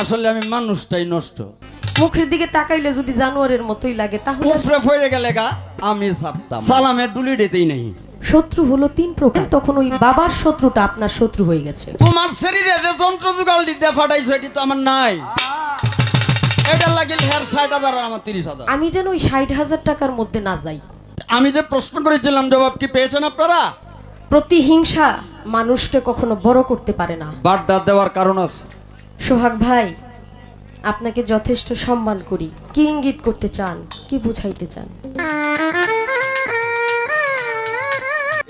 আসলে আমি মানুষটাই নষ্ট। মুখের দিকে তাকাইলে যদি জানোয়ারের মতোই লাগে তাহলে উফরে ফইরে গেলে গা আমি ছাড়তাম। সালামের ডুলি দিতেই নেই। শত্রু হলো তিন প্রকার। তখন ওই বাবার শত্রুটা আপনার শত্রু হয়ে গেছে। তোমার শরীরে যে যন্ত্র যুগাল দিতে ফাটাইছো এটি তো আমার নাই। এটা লাগিল হেয়ার ষাট হাজার আমার তিরিশ হাজার। আমি যেন ওই ষাট হাজার টাকার মধ্যে না যাই। আমি যে প্রশ্ন করেছিলাম জবাব কি পেয়েছেন আপনারা? প্রতিহিংসা মানুষকে কখনো বড় করতে পারে না। বাড্ডা দেওয়ার কারণ আছে। সোহাগ ভাই, আপনাকে যথেষ্ট সম্মান করি। কি ইঙ্গিত করতে চান? কি বুঝাইতে চান?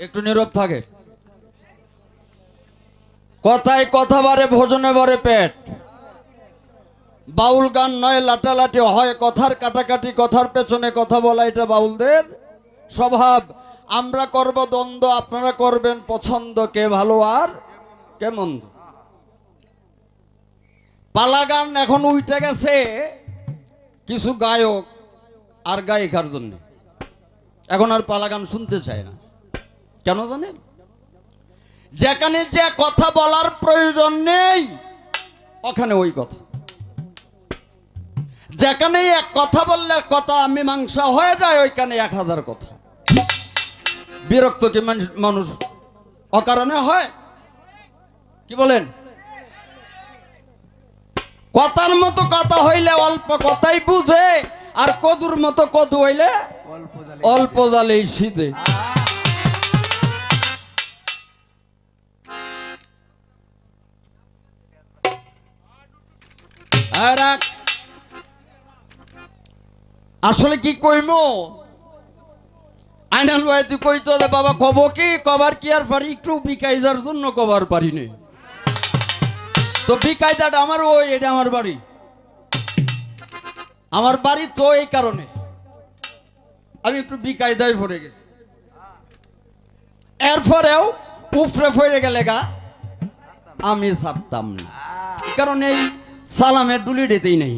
একটু নীরব থাকে। কথায় কথা বারে, ভোজনে বারে পেট। বাউল গান নয়, লাটালাটি হয় কথার কাটাকাটি, কথার পেছনে কথা বলা, এটা বাউলদের স্বভাব। আমরা করব দ্বন্দ্ব, আপনারা করবেন পছন্দ, কে ভালো আর কে মন্দ। পালা গান এখন উইটে গেছে কিছু গায়ক আর গায়িকার জন্য। এখন আর পালা গান শুনতে চায় না। কেন জানেন যেখানে যে কথা বলার প্রয়োজন নেই, ওখানে ওই কথা। যেখানে এক কথা বললে কথা মীমাংসা হয়ে যায়, ওইখানে এক হাজার কথা। বিরক্ত কি মানুষ- মানুষ অকারণে হয়? কি বলেন? কথার মতো কথা হইলে অল্প কথাই বুঝে, আর কদুর মতো কদু হইলে অল্প জালেই আর আসলে কি কইম? আইনাল তুই কইতো বাবা কব কি, কবার কি আর পারি একটু বিকাইজার জন্য কবার পারি নে। তো বিকাইজাটা আমার ওই এটা আমার বাড়ি। আমার বাড়ি তো এই কারণে। আমি একটু বিকায়দায় পড়ে গেছি। এরপরেও উফরে ফইরে গেলে গা, আমি ছাড়তাম না। কারণ এই সালামের ডুলি ডেতেই নেই।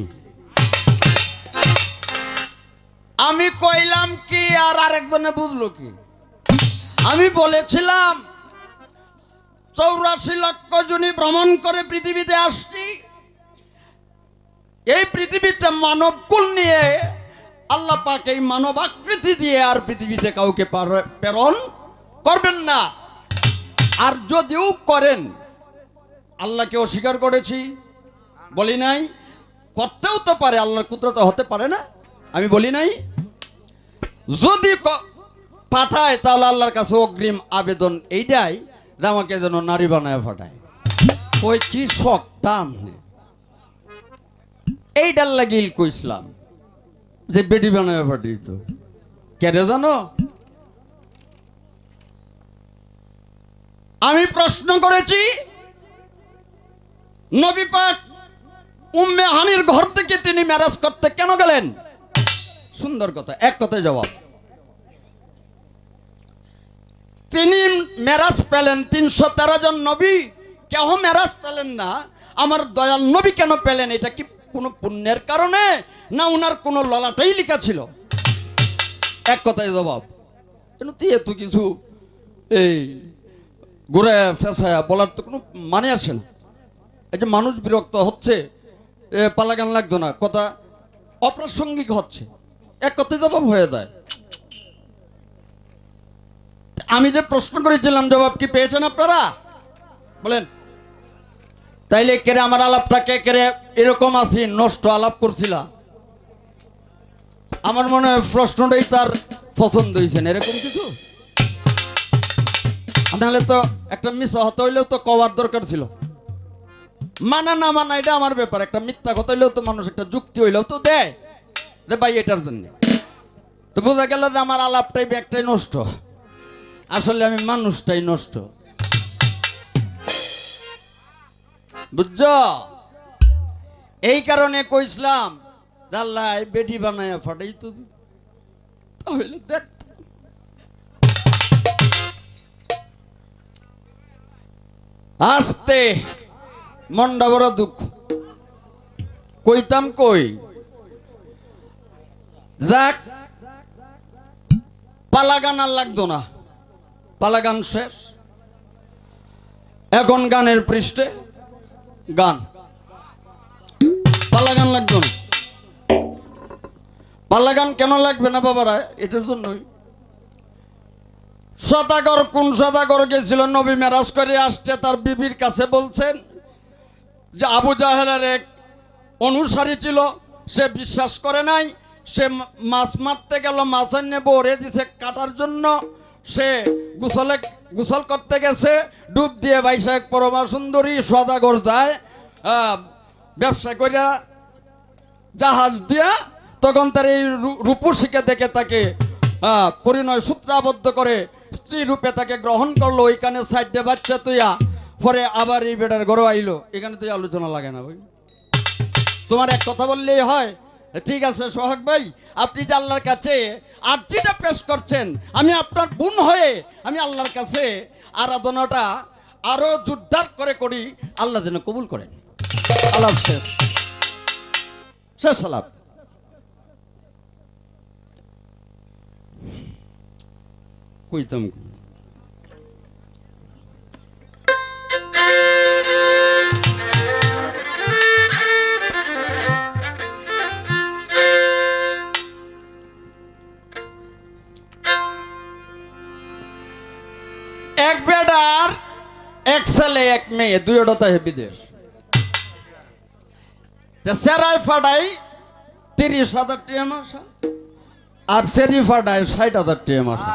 আমি কইলাম কি, আর আরেকজনে বুঝলো কি? আমি বলেছিলাম চৌরাশি লক্ষ জনী ভ্রমণ করে পৃথিবীতে আসছি। এই পৃথিবীতে মানব কুল নিয়ে আল্লাহ পাক এই মানব আকৃতি দিয়ে আর পৃথিবীতে কাউকে প্রেরণ করবেন না। আর যদিও করেন, আল্লাহকে অস্বীকার করেছি, বলি নাই, করতেও তো পারে, আল্লাহর কুদরত হতে পারে না, আমি বলি নাই। যদি পাঠায়, তাহলে আল্লাহর কাছে অগ্রিম আবেদন এইটাই আমাকে যেন নারী বানায় পাঠায় ওই কি শখটা আমনে এইটার লাগিল কইসলাম যে বেটি বানায় পাঠিয়ে তো কেটে জানো? আমি প্রশ্ন করেছি, নবী পাক উম্মে হানির ঘর থেকে তিনি ম্যারেজ করতে কেন গেলেন? সুন্দর কথা, এক কথায় জবাব। তিনি মেরাজ পেলেন। তিনশো তেরো জন নবী। কেহ মেরাজ পেলেন না। আমার দয়াল নবী কেন পেলেন? এটা কি কোনো পুণ্যের কারণে? না উনার কোনো ললাটাই লেখা ছিল? এক কথায় জবাব, কেন তুই এত কিছু এই ঘুরে ফেসায়া বলার তো কোনো মানে আসে না। এই যে মানুষ বিরক্ত হচ্ছে পালাগান লাগতো না। কথা অপ্রাসঙ্গিক হচ্ছে। এক কথায় জবাব হয়ে যায়। আমি যে প্রশ্ন করেছিলাম জবাব কি পেয়েছেন আপনারা? বলেন। তাইলে কেরে আমার আলাপটা কে কেরে এরকম আছি নষ্ট আলাপ করছিলাম আমার মনে হয় প্রশ্নটাই তার পছন্দ হয়েছে না, এরকম কিছু? নাহলে তো একটা মিস হতে হইলেও তো কওয়ার দরকার ছিল। মানা না মানা এটা আমার ব্যাপার। একটা মিথ্যা কথা হইলেও তো মানুষ একটা যুক্তি হইলেও তো দেয়। যে ভাই এটার জন্য। তো বোঝা গেল যে আমার আলাপটাই ব্যাগটাই নষ্ট। আসলে আমি মানুষটাই নষ্ট। বুঝছ? এই কারণে কইসলাম জাল্লাই বেটি বানায় ফাটাই তো তাহলে দেখ। আসতে, মনটা বড় দুঃখ। কইতাম কই? যাক, পালাগান আর লাগতো না। পালাগান শেষ। এখন গানের পৃষ্ঠে গান। পাল্লা গান লাগতো না। পাল্লা গান কেন লাগবে না বাবারা? এটার জন্যই। সদাগর, কোন সদাগর গেছিল? নবী মেরাজ করে আসছে, তার বিবির কাছে বলছেন যে আবু জাহেলের এক অনুসারী ছিল, সে বিশ্বাস করে নাই, সে মাছ মারতে গেল, মাছ এনে বরে দিছে কাটার জন্য। সে গোসলে, গোসল করতে গেছে, ডুব দিয়ে বাইশে এক পরমা সুন্দরী সদাগর যায় ব্যবসা করিয়া জাহাজ দিয়া তখন তার এই রূপসীকে দেখে তাকে পরিণয় সূত্রাবদ্ধ করে স্ত্রী রূপে তাকে গ্রহণ করল, ওইখানে সাইডে বাচ্চা তুইয়া, পরে আবার এই বেটার ঘরে আইলো। এখানে তুই আলোচনা লাগে না ভাই। তোমার এক কথা বললেই হয় ঠিক আছে, সোহাগ ভাই, আপনি যে আল্লাহর কাছে আর্জিটা পেশ করছেন, আমি আপনার বোন হয়ে আমি আল্লাহর কাছে আরাধনাটা আরও জোরদার করে করি, আল্লাহ যেন কবুল করেন। আল্লাহ শেষ শেষ আলাপ কইতাম মেয়ে দুইটা তাহে বিদেশ। সেরাই ফাটাই তিরিশ হাজার টিয়া মাসা, আর সেরি ফাটাই ষাট হাজার টিয়া মাসা।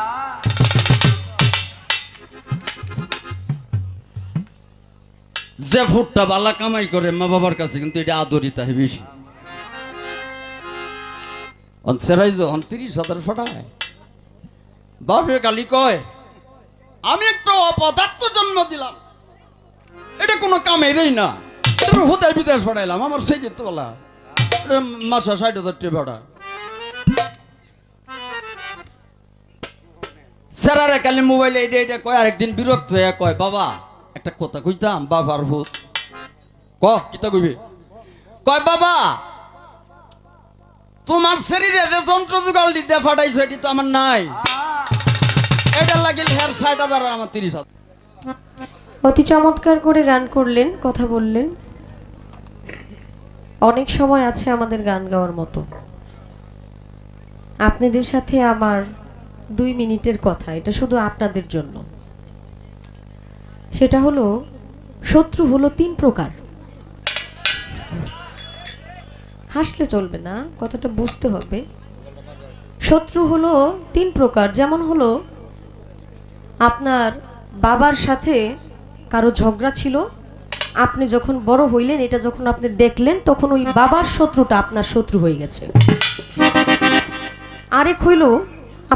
যে ফুটটা বালা কামাই করে মা বাবার কাছে, কিন্তু এটা আদরি তাহে বেশি। সেরাই যখন তিরিশ হাজার ফাটায়। বাপে কালি কয়, আমি একটা অপদার্থ জন্ম দিলাম। এটা কোনো কামেরই না। এটা হুদায় বিদেশ পাঠাইলাম আমার সেই তো বলা। মাসা, ষাট হাজার টাকা ভাড়া। স্যারারে কালি মোবাইলে এটা এটা কয়, আরেকদিন বিরক্ত হয়ে কয়, বাবা, একটা কথা কইতাম, বাবার ভূত। ক, কিতা কইবে? কয়, বাবা, তোমার শরীরে যে যন্ত্র জোগাড় দিতে ফাটাইছো, এটি তো আমার নাই। এটা লাগিল হেয়ার ষাট হাজার আমার তিরিশ হাজার। অতি চমৎকার করে গান করলেন, কথা বললেন। অনেক সময় আছে আমাদের গান গাওয়ার মতো। আপনাদের সাথে আমার দুই মিনিটের কথা, এটা শুধু আপনাদের জন্য। সেটা হলো, শত্রু হলো তিন প্রকার। হাসলে চলবে না, কথাটা বুঝতে হবে। শত্রু হলো তিন প্রকার, যেমন হলো, আপনার বাবার সাথে কারও ঝগড়া ছিল, আপনি যখন বড় হইলেন, এটা যখন আপনি দেখলেন, তখন ওই বাবার শত্রুটা আপনার শত্রু হয়ে গেছে। আরেক হইল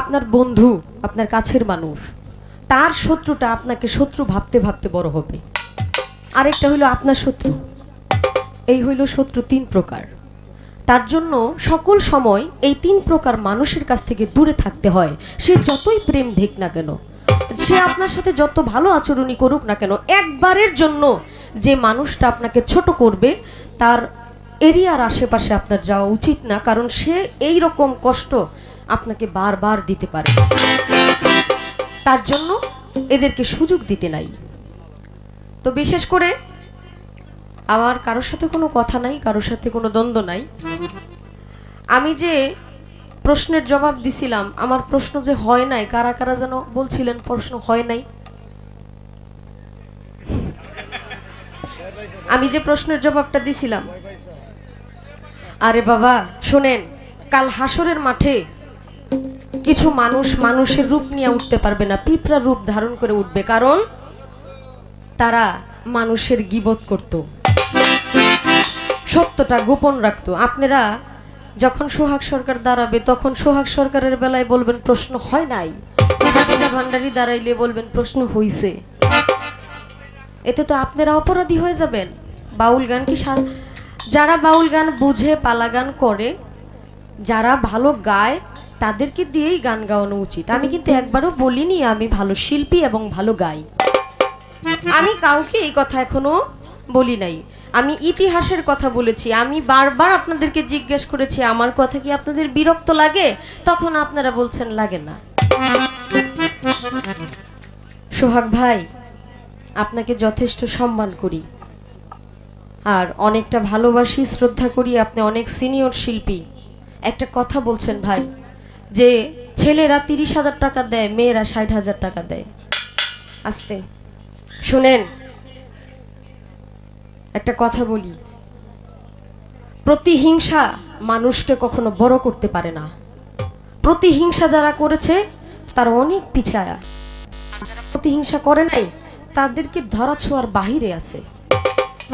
আপনার বন্ধু, আপনার কাছের মানুষ। তার শত্রুটা আপনাকে শত্রু ভাবতে ভাবতে বড় হবে। আরেকটা হইল আপনার শত্রু। এই হইল শত্রু তিন প্রকার। তার জন্য সকল সময় এই তিন প্রকার মানুষের কাছ থেকে দূরে থাকতে হয়। সে যতই প্রেম ঢেক না কেন সে আপনার সাথে যত ভালো আচরণই করুক না কেন, একবারের জন্য যে মানুষটা আপনাকে ছোট করবে, তার এরিয়ার আশেপাশে আপনার যাওয়া উচিত না, কারণ সে এই রকম কষ্ট আপনাকে বারবার দিতে পারে। তার জন্য এদেরকে সুযোগ দিতে নাই। তো বিশেষ করে আমার কারোর সাথে কোনো কথা নাই, কারোর সাথে কোনো দ্বন্দ্ব নাই। আমি যে প্রশ্নের জবাব দিছিলাম। আমার প্রশ্ন যে হয় নাই, কারা কারা যেন বলছিলেন প্রশ্ন হয় নাই? আমি যে প্রশ্নের জবাবটা দিছিলাম। আরে বাবা, শোনেন, কাল হাসরের মাঠে কিছু মানুষ মানুষের রূপ নিয়ে উঠতে পারবে না, পিঁপড়ার রূপ ধারণ করে উঠবে, কারণ তারা মানুষের গিবত করত। সত্যটা গোপন রাখতো। আপনারা যখন সোহাগ সরকার দাঁড়াবে, তখন সোহাগ সরকারের বেলায় বলবেন, প্রশ্ন হয় নাই? ভান্ডারি দাঁড়াইলে বলবেন, প্রশ্ন হইছে। এতে তো আপনারা অপরাধী হয়ে যাবেন। বাউল গান কি যারা বাউল গান বুঝে, পালা গান করে, যারা ভালো গায়, তাদেরকে দিয়েই গান গাওয়ানো উচিত। আমি কিন্তু একবারও বলিনি আমি ভালো শিল্পী এবং ভালো গাই আমি কাউকে এই কথা এখনও বলি নাই। আমি ইতিহাসের কথা বলেছি, আমি বারবার আপনাদেরকে জিজ্ঞেস করেছি, আমার কথা কি আপনাদের বিরক্ত লাগে? তখন আপনারা বলছেন, লাগে না। সোহাগ ভাই, আপনাকে যথেষ্ট সম্মান করি। আর অনেকটা ভালোবাসি, শ্রদ্ধা করি, আপনি অনেক সিনিয়র শিল্পী। একটা কথা বলছেন ভাই, যে ছেলেরা তিরিশ হাজার টাকা দেয়, মেয়েরা ষাট হাজার টাকা দেয়। আসতে, শুনেন। একটা কথা বলি। প্রতিহিংসা মানুষকে কখনো বড় করতে পারে না। প্রতিহিংসা যারা করেছে, তারা অনেক পিছায়া। যারা প্রতিহিংসা করে নাই, তাদেরকে ধরা ছোঁয়ার বাহিরে আছে।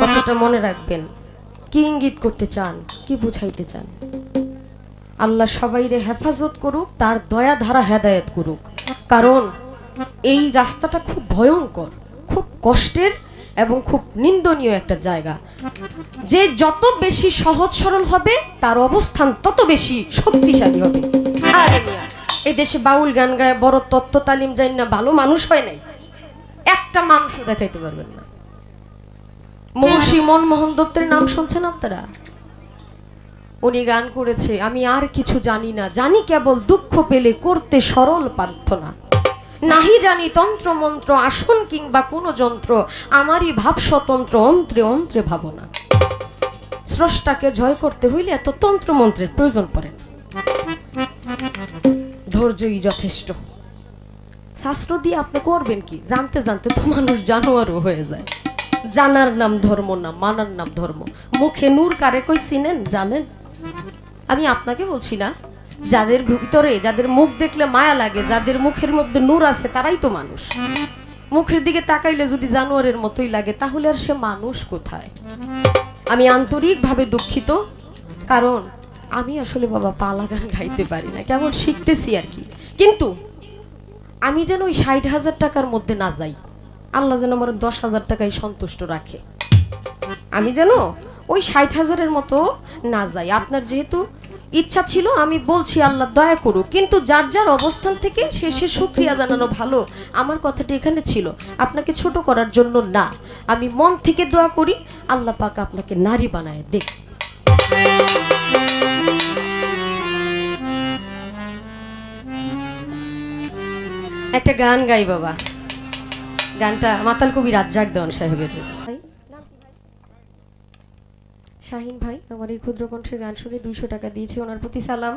কথাটা মনে রাখবেন। কি ইঙ্গিত করতে চান, কি বুঝাইতে চান? আল্লাহ সবাইরে হেফাজত করুক, তার দয়া ধারা হেদায়েত করুক। কারণ, এই রাস্তাটা খুব ভয়ঙ্কর, খুব কষ্টের এবং খুব নিন্দনীয় একটা জায়গা। যে যত বেশি সহজ সরল হবে, তার অবস্থান তত বেশি শক্তিশালী হবে। এই দেশে বাউল গান গায়, বড় তত্ত্ব তালিম যাই না, ভালো মানুষ হয় নাই। একটা মানুষও দেখাইতে পারবেন না। মহর্ষি মনমোহন দত্তের নাম শুনছেন আপনারা? উনি গান করেছে, আমি আর কিছু জানি না। জানি কেবল দুঃখ পেলে করতে সরল প্রার্থনা। নাহি জানি তন্ত্র মন্ত্র, আসন কিংবা কোনো যন্ত্র, আমারই ভাব স্বতন্ত্র, অন্ত্রে অন্ত্রে ভাবনা। স্রষ্টাকে জয় করতে হইলে এত তন্ত্র মন্ত্রের প্রয়োজন পড়ে না। ধৈর্যই যথেষ্ট। শাস্ত্র দিয়ে আপনি করবেন কি? জানতে জানতে তো মানুষ জানোয়ারও হয়ে যায়। জানার নাম ধর্ম না, মানার নাম ধর্ম। মুখে নূর কারে কই চিনেন? জানেন? আমি আপনাকে বলছি না যাদের ভিতরে, যাদের মুখ দেখলে মায়া লাগে, যাদের মুখের মধ্যে নূর আছে, তারাই তো মানুষ। মুখের দিকে তাকাইলে যদি জানোয়ারের মতোই লাগে, তাহলে আর সে মানুষ কোথায়? আমি আন্তরিকভাবে দুঃখিত, কারণ আমি আসলে বাবা পালা গান গাইতে পারি না, কেমন শিখতেছি আর কি। কিন্তু আমি যেন ওই ষাট হাজার টাকার মধ্যে না যাই, আল্লাহ যেন আমার দশ হাজার টাকায় সন্তুষ্ট রাখে। আমি যেন ওই ষাট হাজারের মতো না যাই। আপনার যেহেতু ইচ্ছা ছিল, আমি বলছি, আল্লাহ দয়া করুক। কিন্তু যার যার অবস্থান থেকে সে সে সুক্রিয়া জানানো ভালো, আমার কথাটা এখানে ছিল। আপনাকে ছোট করার জন্য না, আমি মন থেকে দোয়া করি, আল্লাহ পাক আপনাকে নারী বানায় দেখ একটা গান গাই বাবা। গানটা মাতাল কবি রাজ্জাক দেওয়ান সাহেবের। শাহিন ভাই, আমার এই ক্ষুদ্র কণ্ঠের গান শুনে দুইশো টাকা দিয়েছে ওনার প্রতি সালাম।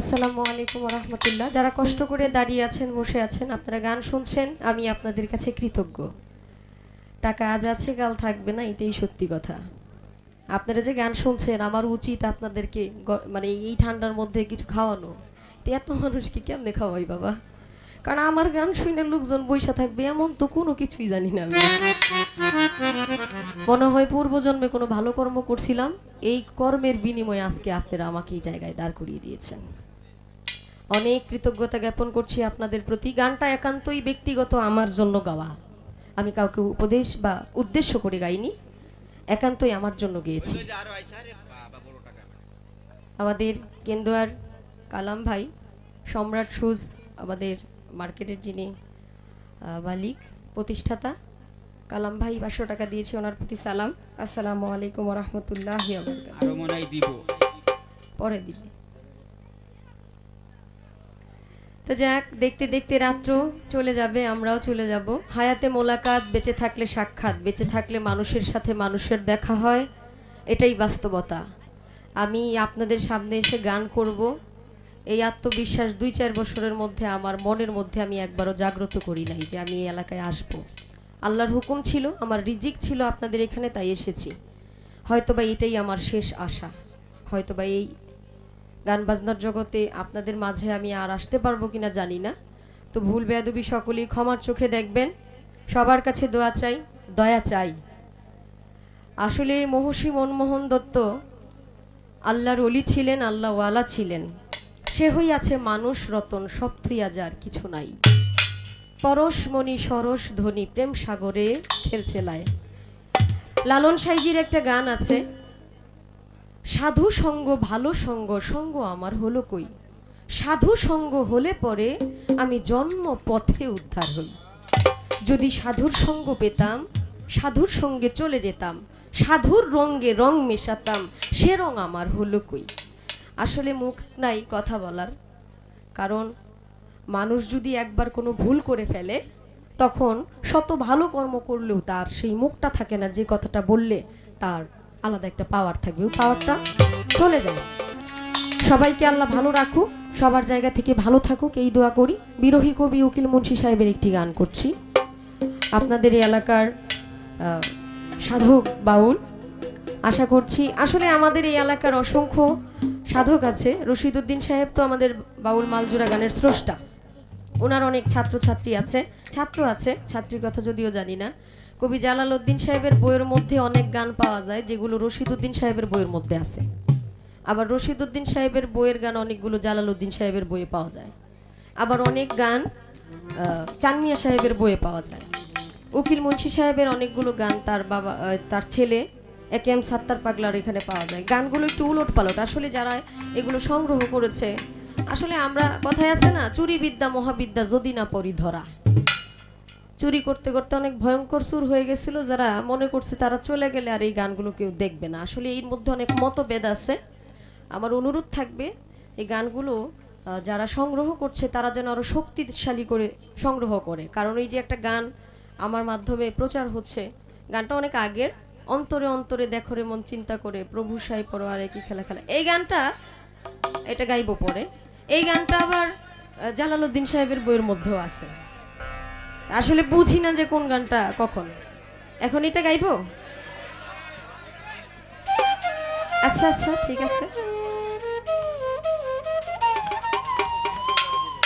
আসসালামু আলাইকুম রহমতুল্লাহ। যারা কষ্ট করে দাঁড়িয়ে আছেন, বসে আছেন, আপনারা গান শুনছেন, আমি আপনাদের কাছে কৃতজ্ঞ। টাকা আজ আছে, কাল থাকবে না, এটাই সত্যি কথা। আপনারা যে গান শুনছেন, আমার উচিত আপনাদেরকে মানে এই ঠান্ডার মধ্যে কিছু খাওয়ানো। এত মানুষকে কেমনে খাওয়াই বাবা? কারণ আমার গান শুনে লোকজন বৈশা থাকবে, এমন তো কোনো কিছুই জানি না মনে হয় পূর্বজন্মে কোনো ভালো কর্ম করছিলাম, এই কর্মের বিনিময়ে আজকে আপনারা আমাকে এই জায়গায় দাঁড় করিয়ে দিয়েছেন। অনেক কৃতজ্ঞতা জ্ঞাপন করছি আপনাদের প্রতি। গানটা একান্তই ব্যক্তিগত, আমার জন্য গাওয়া। আমি কাউকে উপদেশ বা উদ্দেশ্য করে গাইনি, একান্তই আমার জন্য গেয়েছি। আমাদের কেন্দুয়ার কালাম ভাই, সম্রাট সুজ, আমাদের মার্কেটের যিনি মালিক প্রতিষ্ঠাতা কালাম ভাই পাঁচশো টাকা দিয়েছে ওনার প্রতি সালাম। আসসালামু আলাইকুম রহমতুল্লাহ দিব। পরে দিবে। তো যাক দেখতে দেখতে রাত্র চলে যাবে আমরাও চলে যাব। হায়াতে মোলাকাত বেঁচে থাকলে সাক্ষাৎ বেঁচে থাকলে মানুষের সাথে মানুষের দেখা হয়। এটাই বাস্তবতা। আমি আপনাদের সামনে এসে গান করব। এই আত্মবিশ্বাস দুই চার বছরের মধ্যে আমার মনের মধ্যে আমি একবারও জাগ্রত করি নাই যে আমি এই এলাকায় আসব। আল্লাহর হুকুম ছিল, আমার রিজিক ছিল আপনাদের এখানে, তাই এসেছি। হয়তোবা এটাই আমার শেষ আশা। হয়তোবা এই গান বাজনার জগতে আপনাদের মাঝে আমি আর আসতে পারব কিনা জানি না। তো ভুল বেয়াদবি সকলেই ক্ষমার চোখে দেখবেন। সবার কাছে দোয়া চাই, দয়া চাই। আসলে মহর্ষি মনমোহন দত্ত আল্লাহর অলি ছিলেন, আল্লাহওয়ালা ছিলেন। সে হইয়াছে মানুষ রতন, সব থুইয়া যার কিছু নাই। পরশমণি সরস ধ্বনি প্রেম সাগরে খেলছে লায় লালন সাইজির একটা গান আছে, সাধু সঙ্গ, ভালো সঙ্গ সঙ্গ আমার হলো কই? সাধু সঙ্গ হলে পরে আমি জন্ম পথে উদ্ধার হই। যদি সাধুর সঙ্গ পেতাম, সাধুর সঙ্গে চলে যেতাম, সাধুর রঙ্গে রং মেশাতাম, সে রং আমার হলো কই? আসলে মুখ নাই কথা বলার। কারণ মানুষ যদি একবার কোনো ভুল করে ফেলে, তখন শত ভালো কর্ম করলেও তার সেই মুখটা থাকে না, যে কথাটা বললে তার আলাদা একটা পাওয়ার থাকবে। পাওয়ারটা চলে যায় সবাইকে আল্লাহ ভালো রাখুক, সবার জায়গা থেকে ভালো থাকুক, এই দোয়া করি। বিরোহী কবি উকিল মুন্সি সাহেবের একটি গান করছি। আপনাদের এই এলাকার সাধক বাউল। আশা করছি, আসলে আমাদের এই এলাকার অসংখ্য সাধক আছে। রশিদুদ্দিন সাহেব তো আমাদের বাউল মালজুরা গানের স্রষ্টা। ওনার অনেক ছাত্রছাত্রী আছে। ছাত্র আছে, ছাত্রীর কথা যদিও জানি না। কবি জালাল উদ্দিন সাহেবের বইয়ের মধ্যে অনেক গান পাওয়া যায়, যেগুলো রশিদুদ্দিন সাহেবের বইয়ের মধ্যে আছে। আবার রশিদুদ্দিন সাহেবের বইয়ের গান অনেকগুলো জালাল উদ্দিন সাহেবের বইয়ে পাওয়া যায়। আবার অনেক গান চানমিয়া সাহেবের বইয়ে পাওয়া যায়। উকিল মুন্সি সাহেবের অনেকগুলো গান তার বাবা তার ছেলে একে এম সাত্তার পাগলার এখানে পাওয়া যায়। গানগুলো একটু উলট পালট আসলে যারা এগুলো সংগ্রহ করেছে, আসলে আমরা কথায় আছে না, চুরি বিদ্যা, মহাবিদ্যা, যদি না পরি ধরা। চুরি করতে করতে অনেক ভয়ঙ্কর সুর হয়ে গেছিল, যারা মনে করছে তারা চলে গেলে আর এই গানগুলো কেউ দেখবে না। আসলে এর মধ্যে অনেক মতভেদ আছে। আমার অনুরোধ থাকবে, এই গানগুলো যারা সংগ্রহ করছে তারা যেন আরও শক্তিশালী করে সংগ্রহ করে। কারণ এই যে একটা গান আমার মাধ্যমে প্রচার হচ্ছে, গানটা অনেক আগের অন্তরে অন্তরে দেখো রে মন, চিন্তা করে, প্রভু সাই পড়ো, আর একই খেলা খেলা। এই গানটা, এটা গাইব পরে। এই গানটা আবার জালালুদ্দিন সাহেবের বইয়ের মধ্যেও আছে। আসলে বুঝি না যে কোন গানটা কখন। এখন এটা গাইব? আচ্ছা আচ্ছা ঠিক আছে।